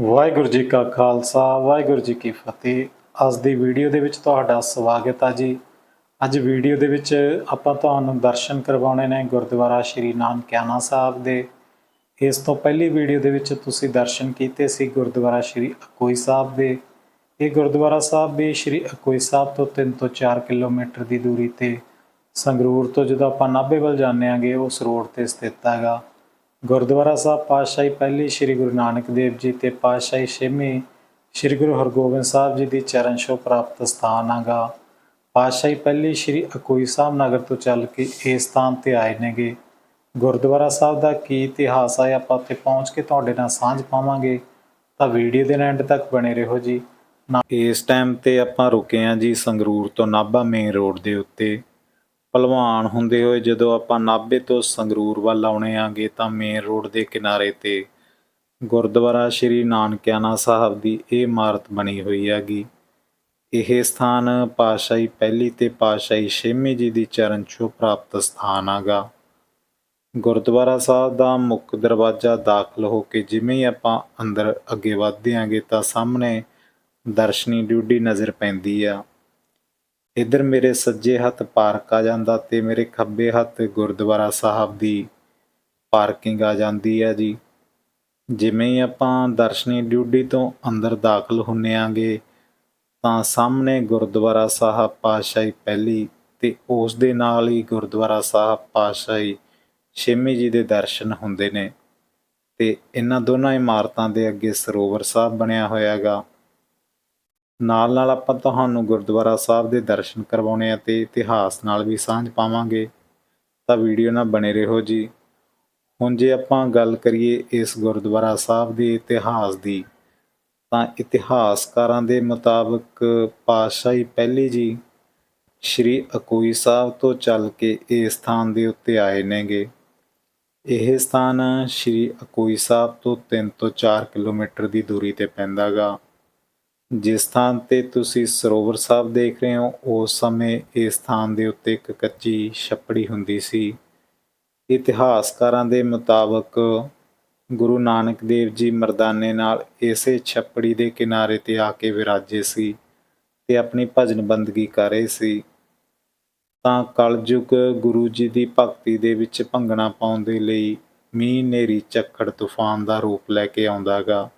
ਵਾਹਿਗੁਰੂ ਜੀ ਕਾ ਖਾਲਸਾ, ਵਾਹਿਗੁਰੂ ਜੀ ਕੀ ਫਤਿਹ। ਅੱਜ ਦੀ ਵੀਡੀਓ ਦੇ ਵਿੱਚ ਤੁਹਾਡਾ ਸਵਾਗਤ ਹੈ ਜੀ। ਅੱਜ ਵੀਡੀਓ ਦੇ ਵਿੱਚ ਆਪਾਂ ਤੁਹਾਨੂੰ ਦਰਸ਼ਨ ਕਰਵਾਉਣੇ ਨੇ ਗੁਰਦੁਆਰਾ ਸ਼੍ਰੀ ਨਾਨਕਿਆਨਾ ਸਾਹਿਬ ਦੇ। ਇਸ ਤੋਂ ਪਹਿਲੀ ਵੀਡੀਓ ਦੇ ਵਿੱਚ ਤੁਸੀਂ ਦਰਸ਼ਨ ਕੀਤੇ ਸੀ ਗੁਰਦੁਆਰਾ ਸ਼੍ਰੀ ਅਕੋਈ ਸਾਹਿਬ ਦੇ। ਇਹ ਗੁਰਦੁਆਰਾ ਸਾਹਿਬ ਵੀ ਸ਼੍ਰੀ ਅਕੋਈ ਸਾਹਿਬ ਤੋਂ 3 ਤੋਂ 4 ਕਿਲੋਮੀਟਰ ਦੀ ਦੂਰੀ ਤੇ ਸੰਗਰੂਰ ਤੋਂ ਜਦੋਂ ਆਪਾਂ ਨਾਭੇ ਵੱਲ ਜਾਂਦੇ ਆਂਗੇ, ਉਸ ਰੋਡ ਤੇ ਸਥਿਤ ਹੈਗਾ। ਗੁਰਦੁਆਰਾ ਸਾਹਿਬ ਪਾਤਸ਼ਾਹੀ ਪਹਿਲੀ ਸ੍ਰੀ ਗੁਰੂ ਨਾਨਕ ਦੇਵ ਜੀ ਤੇ ਪਾਤਸ਼ਾਹੀ ਛੇਵੀਂ ਸ੍ਰੀ ਗੁਰੂ ਹਰਗੋਬਿੰਦ ਸਾਹਿਬ ਜੀ ਦੀ ਚਰਨ ਛੋਹ ਪ੍ਰਾਪਤ ਸਥਾਨ ਹੈਗਾ ਪਾਤਸ਼ਾਹੀ ਪਹਿਲੀ ਸ੍ਰੀ ਅਕੋਈ ਸਾਹਿਬ ਨਗਰ ਤੋਂ ਚੱਲ ਕੇ ਇਸ ਸਥਾਨ ਤੇ ਆਏ ਨੇਗੇ। ਗੁਰਦੁਆਰਾ ਸਾਹਿਬ ਦਾ ਕੀ ਇਤਿਹਾਸ ਆ ਆਪਾਂ ਉੱਥੇ ਪਹੁੰਚ ਕੇ ਤੁਹਾਡੇ ਨਾਲ ਸਾਂਝ ਪਾਵਾਂਗੇ। ਤਾਂ ਵੀਡੀਓ ਦੇ ਐਂਡ ਤੱਕ ਬਣੇ ਰਹੋ ਜੀ। ਨਾ- ਇਸ ਟਾਈਮ ਤੇ ਆਪਾਂ ਰੁਕੇ ਆਂ ਜੀ ਸੰਗਰੂਰ ਤੋਂ ਨਾਭਾ ਮੇਨ ਰੋਡ ਦੇ ਉੱਤੇ। ਭਲਵਾਨ ਹੁੰਦੇ ਹੋਏ ਜਦੋਂ ਆਪਾਂ ਨਾਭੇ ਤੋਂ ਸੰਗਰੂਰ ਵੱਲ ਆਉਣੇ ਆਂਗੇ ਤਾਂ ਮੇਨ ਰੋਡ ਦੇ ਕਿਨਾਰੇ ਤੇ ਗੁਰਦੁਆਰਾ ਸ਼੍ਰੀ ਨਾਨਕਿਆਣਾ ਸਾਹਿਬ ਦੀ ਇਹ ਇਮਾਰਤ ਬਣੀ ਹੋਈ ਹੈਗੀ। ਇਹ ਸਥਾਨ ਪਾਤਸ਼ਾਹੀ ਪਹਿਲੀ ਤੇ ਪਾਤਸ਼ਾਹੀ ਛੇਵੀਂ ਜੀ ਦੀ ਚਰਨ ਛੋਹ ਪ੍ਰਾਪਤ ਸਥਾਨ ਹੈਗਾ। ਗੁਰਦੁਆਰਾ ਸਾਹਿਬ ਦਾ ਮੁੱਖ ਦਰਵਾਜ਼ਾ ਦਾਖਲ ਹੋ ਕੇ ਜਿਵੇਂ ਹੀ ਆਪਾਂ ਅੰਦਰ ਅੱਗੇ ਵਧਦੇ ਆਂਗੇ ਤਾਂ ਸਾਹਮਣੇ ਦਰਸ਼ਨੀ ਡਿਊਟੀ ਨਜ਼ਰ ਪੈਂਦੀ ਆ। ਇੱਧਰ ਮੇਰੇ ਸੱਜੇ ਹੱਥ ਪਾਰਕ ਆ ਜਾਂਦਾ ਤੇ ਮੇਰੇ ਖੱਬੇ ਹੱਥ ਗੁਰਦੁਆਰਾ ਸਾਹਿਬ ਦੀ ਪਾਰਕਿੰਗ ਆ ਜਾਂਦੀ ਹੈ ਜੀ। ਜਿਵੇਂ ਹੀ ਆਪਾਂ ਦਰਸ਼ਨੀ ਡਿਊਟੀ ਤੋਂ ਅੰਦਰ ਦਾਖਲ ਹੁੰਨੇ ਆਂਗੇ, ਤਾਂ ਸਾਹਮਣੇ ਗੁਰਦੁਆਰਾ ਸਾਹਿਬ ਪਾਤਸ਼ਾਹੀ ਪਹਿਲੀ ਤੇ ਉਸ ਦੇ ਨਾਲ ਹੀ ਗੁਰਦੁਆਰਾ ਸਾਹਿਬ ਪਾਤਸ਼ਾਹੀ ਛੇਵੀਂ ਜੀ ਦੇ ਦਰਸ਼ਨ ਹੁੰਦੇ ਨੇ ਤੇ ਇਹਨਾਂ ਦੋਨਾਂ ਇਮਾਰਤਾਂ ਦੇ ਅੱਗੇ ਸਰੋਵਰ ਸਾਹਿਬ ਬਣਿਆ ਹੋਇਆ ਹੈਗਾ। ਨਾਲ ਨਾਲ ਆਪਾਂ ਤੁਹਾਨੂੰ ਗੁਰਦੁਆਰਾ ਸਾਹਿਬ ਦੇ ਦਰਸ਼ਨ ਕਰਵਾਉਣੇ ਆ ਤੇ ਇਤਿਹਾਸ ਨਾਲ ਵੀ ਸਾਂਝ ਪਾਵਾਂਗੇ। ਤਾਂ ਵੀਡੀਓ ਨਾਲ ਬਣੇ ਰਹੋ ਜੀ। ਹੁਣ ਜੇ ਆਪਾਂ ਗੱਲ ਕਰੀਏ ਇਸ ਗੁਰਦੁਆਰਾ ਸਾਹਿਬ ਦੇ ਇਤਿਹਾਸ ਦੀ, ਤਾਂ ਇਤਿਹਾਸਕਾਰਾਂ ਦੇ ਮੁਤਾਬਕ ਪਾਤਸ਼ਾਹੀ ਪਹਿਲੀ ਜੀ ਸ਼੍ਰੀ ਅਕੋਈ ਸਾਹਿਬ ਤੋਂ ਚੱਲ ਕੇ ਇਸ ਸਥਾਨ ਦੇ ਉੱਤੇ ਆਏ ਨੇਗੇ। ਇਹ ਸਥਾਨ ਸ਼੍ਰੀ ਅਕੋਈ ਸਾਹਿਬ ਤੋਂ 3 ਤੋਂ 4 ਕਿਲੋਮੀਟਰ ਦੀ ਦੂਰੀ ਤੇ ਪੈਂਦਾਗਾ। ਜਿਸ ਸਥਾਨ ਤੇ ਤੁਸੀਂ ਸਰੋਵਰ ਸਾਹਿਬ ਦੇਖ ਰਹੇ ਹੋ, ਉਸ ਸਮੇਂ ਇਸ ਸਥਾਨ ਦੇ ਉੱਤੇ ਇੱਕ ਕੱਚੀ ਛੱਪੜੀ ਹੁੰਦੀ ਸੀ। ਇਤਿਹਾਸਕਾਰਾਂ ਦੇ ਮੁਤਾਬਕ ਗੁਰੂ ਨਾਨਕ ਦੇਵ ਜੀ ਮਰਦਾਨੇ ਨਾਲ ਇਸੇ ਛੱਪੜੀ ਦੇ ਕਿਨਾਰੇ ਤੇ ਆ ਕੇ ਵਿਰਾਜੇ ਸੀ ਤੇ ਆਪਣੀ ਭਜਨ ਬੰਦਗੀ ਕਰ ਰਹੇ ਸੀ। ਤਾਂ ਕਲਯੁਗ ਗੁਰੂ ਜੀ ਦੀ ਭਗਤੀ ਦੇ ਵਿੱਚ ਭੰਗਣਾ ਪਾਉਣ ਦੇ ਲਈ ਮੀਂਹ ਨੇਰੀ ਝੱਖੜ, ਤੂਫਾਨ ਦਾ ਰੂਪ ਲੈ ਕੇ ਆਉਂਦਾਗਾ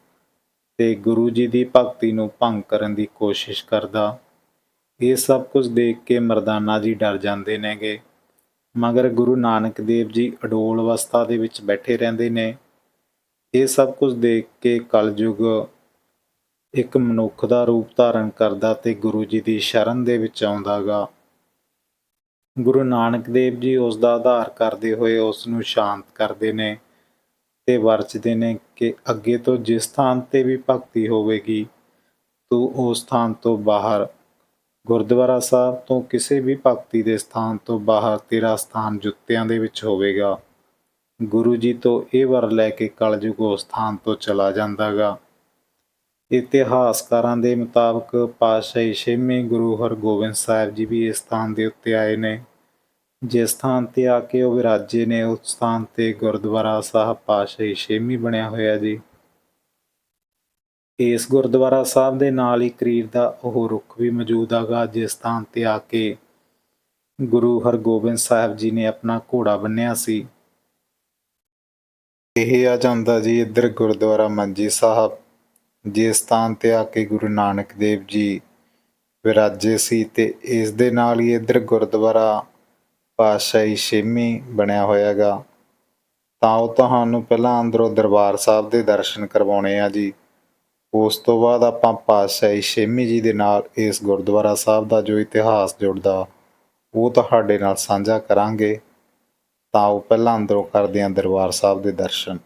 ਤੇ ਗੁਰੂ ਜੀ ਦੀ ਭਗਤੀ ਨੂੰ ਭੰਗ ਕਰਨ ਦੀ ਕੋਸ਼ਿਸ਼ ਕਰਦਾ। ਇਹ ਸਭ ਕੁਝ ਦੇਖ ਕੇ ਮਰਦਾਨਾ ਜੀ ਡਰ ਜਾਂਦੇ ਨੇਗੇ। ਮਗਰ ਗੁਰੂ ਨਾਨਕ ਦੇਵ ਜੀ ਅਡੋਲ ਅਵਸਥਾ ਦੇ ਵਿੱਚ ਬੈਠੇ ਰਹਿੰਦੇ ਨੇ। ਇਹ ਸਭ ਕੁਝ ਦੇਖ ਕੇ ਕਲਯੁਗ ਇੱਕ ਮਨੁੱਖ ਦਾ ਰੂਪ ਧਾਰਨ ਕਰਦਾ ਤੇ ਗੁਰੂ ਜੀ ਦੀ ਸ਼ਰਨ ਦੇ ਵਿੱਚ ਆਉਂਦਾਗਾ। ਗੁਰੂ ਨਾਨਕ ਦੇਵ ਜੀ ਉਸ ਦਾ ਆਧਾਰ ਕਰਦੇ ਹੋਏ ਉਸ ਨੂੰ ਸ਼ਾਂਤ ਕਰਦੇ ਨੇ। ਤੇ ਵਰਚਦੇ ਨੇ ਕਿ ਅੱਗੇ ਤੋਂ ਜਿਸ ਸਥਾਨ ਤੇ ਵੀ ਭਗਤੀ ਹੋਵੇਗੀ, ਤੂੰ ਉਸ ਸਥਾਨ ਤੋਂ ਬਾਹਰ, ਗੁਰਦੁਆਰਾ ਸਾਹਿਬ ਤੋਂ ਕਿਸੇ ਵੀ ਭਗਤੀ ਦੇ ਸਥਾਨ ਤੋਂ ਬਾਹਰ ਤੇਰਾ ਸਥਾਨ ਜੁੱਤਿਆਂ ਦੇ ਵਿੱਚ ਹੋਵੇਗਾ। ਗੁਰੂ ਜੀ ਤੋਂ ਇਹ ਵਰ ਲੈ ਕੇ ਕਲਯੁਗ ਉਸ ਸਥਾਨ ਤੋਂ ਚਲਾ ਜਾਂਦਾਗਾ। ਇਤਿਹਾਸਕਾਰਾਂ ਦੇ ਮੁਤਾਬਕ ਪਾਤਸ਼ਾਹੀ ਛੇਵੇਂ ਗੁਰੂ ਹਰਗੋਬਿੰਦ ਸਾਹਿਬ ਜੀ ਵੀ ਇਸ ਸਥਾਨ ਦੇ ਉੱਤੇ ਆਏ ਨੇ। ਜਿਸ ਸਥਾਨ ਤੇ ਆ ਕੇ ਉਹ ਵਿਰਾਜੇ ਨੇ, ਉਸ ਸਥਾਨ ਤੇ ਗੁਰਦੁਆਰਾ ਸਾਹਿਬ ਪਾਤਸ਼ਾਹੀ ਛੇਵੀਂ ਬਣਿਆ ਹੋਇਆ ਜੀ। ਇਸ ਗੁਰਦੁਆਰਾ ਸਾਹਿਬ ਦੇ ਨਾਲ ਹੀ ਕਰੀਰ ਦਾ ਉਹ ਰੁੱਖ ਵੀ ਮੌਜੂਦ ਹੈਗਾ, ਜਿਸ ਸਥਾਨ ਤੇ ਆ ਕੇ ਗੁਰੂ ਹਰਗੋਬਿੰਦ ਸਾਹਿਬ ਜੀ ਨੇ ਆਪਣਾ ਘੋੜਾ ਬੰਨਿਆ ਸੀ। ਇਹ ਆ ਜਾਂਦਾ ਜੀ ਇੱਧਰ ਗੁਰਦੁਆਰਾ ਮੰਜੀ ਸਾਹਿਬ, ਜਿਸ ਸਥਾਨ ਤੇ ਆ ਕੇ ਗੁਰੂ ਨਾਨਕ ਦੇਵ ਜੀ ਵਿਰਾਜੇ ਸੀ ਤੇ ਇਸ ਦੇ ਨਾਲ ਹੀ ਇੱਧਰ ਗੁਰਦੁਆਰਾ ਪਾਤਸ਼ਾਹੀ ਛੇਵੀਂ ਬਣਿਆ ਹੋਇਆ ਗਾ ਤਾਂ ਉਹ ਤੁਹਾਨੂੰ ਪਹਿਲਾਂ ਅੰਦਰੋਂ ਦਰਬਾਰ ਸਾਹਿਬ ਦੇ ਦਰਸ਼ਨ ਕਰਵਾਉਣੇ ਆ ਜੀ। ਉਸ ਤੋਂ ਬਾਅਦ ਆਪਾਂ ਪਾਤਸ਼ਾਹੀ ਛੇਵੀਂ ਜੀ ਦੇ ਨਾਲ ਇਸ ਗੁਰਦੁਆਰਾ ਸਾਹਿਬ ਦਾ ਜੋ ਇਤਿਹਾਸ ਜੁੜਦਾ, ਉਹ ਤੁਹਾਡੇ ਨਾਲ ਸਾਂਝਾ ਕਰਾਂਗੇ। ਤਾਂ ਉਹ ਪਹਿਲਾਂ ਅੰਦਰੋਂ ਕਰਦੇ ਆਂ ਦਰਬਾਰ ਸਾਹਿਬ ਦੇ ਦਰਸ਼ਨ।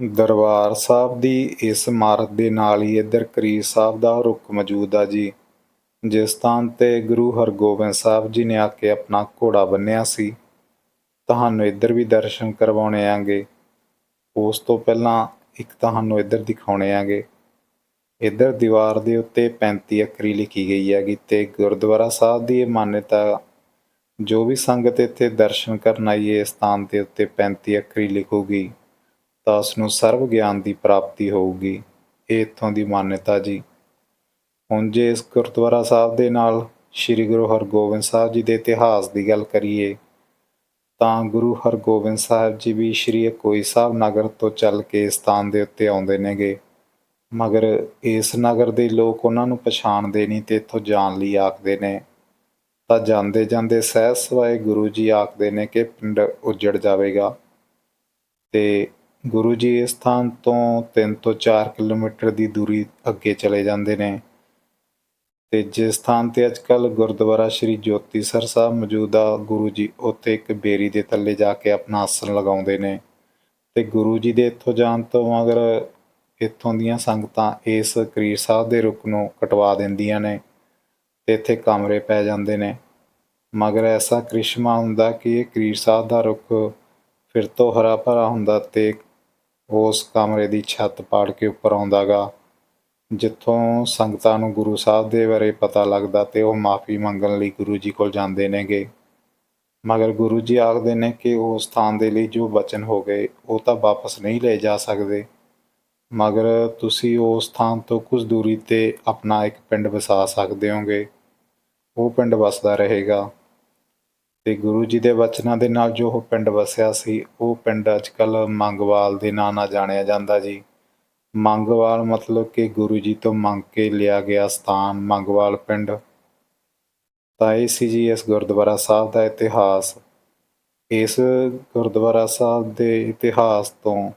ਦਰਬਾਰ ਸਾਹਿਬ ਦੀ ਇਸ ਇਮਾਰਤ ਦੇ ਨਾਲ ਹੀ ਇੱਧਰ ਕਰੀਰ ਸਾਹਿਬ ਦਾ ਰੁੱਖ ਮੌਜੂਦ ਆ ਜੀ। ਜਿਸ ਸਥਾਨ ਤੇ ਗੁਰੂ ਹਰਗੋਬਿੰਦ ਸਾਹਿਬ ਜੀ ਨੇ ਆ ਕੇ ਆਪਣਾ ਘੋੜਾ ਬੰਨਿਆ ਸੀ, ਤੁਹਾਨੂੰ ਇੱਧਰ ਵੀ ਦਰਸ਼ਨ ਕਰਵਾਉਣੇ ਆਂਗੇ। ਉਸ ਤੋਂ ਪਹਿਲਾਂ ਇੱਕ ਤੁਹਾਨੂੰ ਇੱਧਰ ਦਿਖਾਉਣੇ ਆਂਗੇ। ਇੱਧਰ ਦੀਵਾਰ ਦੇ ਉੱਤੇ 35 ਅੱਖਰੀ ਲਿਖੀ ਗਈ ਹੈਗੀ ਤੇ ਗੁਰਦੁਆਰਾ ਸਾਹਿਬ ਦੀ ਇਹ ਮਾਨਤਾ, ਜੋ ਵੀ ਸੰਗਤ ਇੱਥੇ ਦਰਸ਼ਨ ਕਰਨ ਆਈਏ ਇਸ ਸਥਾਨ ਦੇ ਉੱਤੇ 35 ਅੱਖਰੀ ਲਿਖੂਗੀ। ਤਾਂ ਉਸ ਨੂੰ ਸਰਵ ਗਿਆਨ ਦੀ ਪ੍ਰਾਪਤੀ ਹੋਊਗੀ। ਇਹ ਇੱਥੋਂ ਦੀ ਮਾਨਤਾ ਜੀ। ਹੁਣ ਜੇ ਇਸ ਗੁਰਦੁਆਰਾ ਸਾਹਿਬ ਦੇ ਨਾਲ ਸ੍ਰੀ ਗੁਰੂ ਹਰਗੋਬਿੰਦ ਸਾਹਿਬ ਜੀ ਦੇ ਇਤਿਹਾਸ ਦੀ ਗੱਲ ਕਰੀਏ, ਤਾਂ ਗੁਰੂ ਹਰਗੋਬਿੰਦ ਸਾਹਿਬ ਜੀ ਵੀ ਸ੍ਰੀ ਅਕੋਈ ਸਾਹਿਬ ਨਗਰ ਤੋਂ ਚੱਲ ਕੇ ਸਥਾਨ ਦੇ ਉੱਤੇ ਆਉਂਦੇ ਨੇਗੇ। ਮਗਰ ਇਸ ਨਗਰ ਦੇ ਲੋਕ ਉਹਨਾਂ ਨੂੰ ਪਛਾਣਦੇ ਨਹੀਂ ਤੇ ਇੱਥੋਂ ਜਾਣ ਲਈ ਆਖਦੇ ਨੇ। ਤਾਂ ਜਾਂਦੇ ਜਾਂਦੇ ਸਹਿਜ ਸਵਾਏ ਗੁਰੂ ਜੀ ਆਖਦੇ ਨੇ ਕਿ ਪਿੰਡ ਉੱਜੜ ਜਾਵੇਗਾ। ਤੇ ਗੁਰੂ ਜੀ ਇਸ ਸਥਾਨ ਤੋਂ 3 ਤੋਂ 4 ਕਿਲੋਮੀਟਰ ਦੀ ਦੂਰੀ ਅੱਗੇ ਚਲੇ ਜਾਂਦੇ ਨੇ। ਤੇ ਜਿਸ ਸਥਾਨ ਤੇ ਅੱਜਕੱਲ ਗੁਰਦੁਆਰਾ ਸ੍ਰੀ ਜੋਤੀ ਸਰ ਸਾਹਿਬ ਮੌਜੂਦ ਆ, ਗੁਰੂ ਜੀ ਉੱਥੇ ਇੱਕ ਬੇਰੀ ਦੇ ਥੱਲੇ ਜਾ ਕੇ ਆਪਣਾ ਆਸਣ ਲਗਾਉਂਦੇ ਨੇ। ਤੇ ਗੁਰੂ ਜੀ ਦੇ ਇੱਥੋਂ ਜਾਣ ਤੋਂ ਮਗਰ ਇੱਥੋਂ ਦੀਆਂ ਸੰਗਤਾਂ ਇਸ ਕਰੀਰ ਸਾਹਿਬ ਦੇ ਰੁੱਖ ਨੂੰ ਕਟਵਾ ਦਿੰਦੀਆਂ ਨੇ ਤੇ ਇੱਥੇ ਕਮਰੇ ਪੈ ਜਾਂਦੇ ਨੇ। ਮਗਰ ਐਸਾ ਕ੍ਰਿਸ਼ਮਾ ਹੁੰਦਾ ਕਿ ਇਹ ਕਰੀਰ ਸਾਹਿਬ ਦਾ ਰੁੱਖ ਫਿਰ ਤੋਂ ਹਰਾ ਭਰਾ ਹੁੰਦਾ ਤੇ ਉਸ ਕਮਰੇ ਦੀ ਛੱਤ ਪਾੜ ਕੇ ਉੱਪਰ ਆਉਂਦਾਗਾ। ਜਿੱਥੋਂ ਸੰਗਤਾਂ ਨੂੰ ਗੁਰੂ ਸਾਹਿਬ ਦੇ ਬਾਰੇ ਪਤਾ ਲੱਗਦਾ ਤੇ ਉਹ ਮਾਫੀ ਮੰਗਣ ਲਈ ਗੁਰੂ ਜੀ ਕੋਲ ਜਾਂਦੇ ਨੇਗੇ। ਮਗਰ ਗੁਰੂ ਜੀ ਆਖਦੇ ਨੇ ਕਿ ਉਸ ਥਾਂ ਦੇ ਲਈ ਜੋ ਬਚਨ ਹੋ ਗਏ, ਉਹ ਤਾਂ ਵਾਪਸ ਨਹੀਂ ਲਏ ਜਾ ਸਕਦੇ। ਮਗਰ ਤੁਸੀਂ ਉਸ ਥਾਂ ਤੋਂ ਕੁਝ ਦੂਰੀ ਤੇ ਆਪਣਾ ਇੱਕ ਪਿੰਡ ਵਸਾ ਸਕਦੇ ਹੋਗੇ। ਉਹ ਪਿੰਡ ਵਸਦਾ ਰਹੇਗਾ। ਅਤੇ ਗੁਰੂ ਜੀ ਦੇ ਵਚਨਾਂ ਦੇ ਨਾਲ ਜੋ ਉਹ ਪਿੰਡ ਵਸਿਆ ਸੀ, ਉਹ ਪਿੰਡ ਅੱਜ ਕੱਲ੍ਹ ਮੰਗਵਾਲ ਦੇ ਨਾਂ ਨਾਲ ਜਾਣਿਆ ਜਾਂਦਾ ਜੀ। ਮੰਗਵਾਲ ਮਤਲਬ ਕਿ ਗੁਰੂ ਜੀ ਤੋਂ ਮੰਗ ਕੇ ਲਿਆ ਗਿਆ ਸਥਾਨ ਮੰਗਵਾਲ ਪਿੰਡ। ਤਾਂ ਇਹ ਸੀ ਜੀ ਇਸ ਗੁਰਦੁਆਰਾ ਸਾਹਿਬ ਦਾ ਇਤਿਹਾਸ। ਇਸ ਗੁਰਦੁਆਰਾ ਸਾਹਿਬ ਦੇ ਇਤਿਹਾਸ ਤੋਂ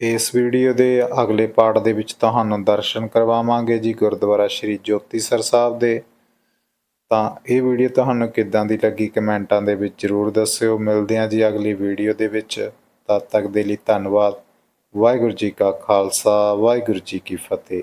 ਇਸ ਵੀਡੀਓ ਦੇ ਅਗਲੇ ਪਾਰਟ ਦੇ ਵਿੱਚ ਤੁਹਾਨੂੰ ਦਰਸ਼ਨ ਕਰਵਾਵਾਂਗੇ ਜੀ ਗੁਰਦੁਆਰਾ ਸ਼੍ਰੀ ਜੋਤੀਸਰ ਸਾਹਿਬ ਦੇ। ਤਾਂ ਇਹ ਵੀਡੀਓ ਤੁਹਾਨੂੰ ਕਿੱਦਾਂ ਦੀ ਲੱਗੀ ਕਮੈਂਟਾਂ ਦੇ ਵਿੱਚ ਜ਼ਰੂਰ ਦੱਸਿਓ। ਮਿਲਦੇ ਹਾਂ ਜੀ ਅਗਲੀ ਵੀਡੀਓ ਦੇ ਵਿੱਚ। ਤਦ ਤੱਕ ਦੇ ਲਈ ਧੰਨਵਾਦ। ਵਾਹਿਗੁਰੂ ਜੀ ਕਾ ਖਾਲਸਾ, ਵਾਹਿਗੁਰੂ ਜੀ ਕੀ ਫਤਿਹ।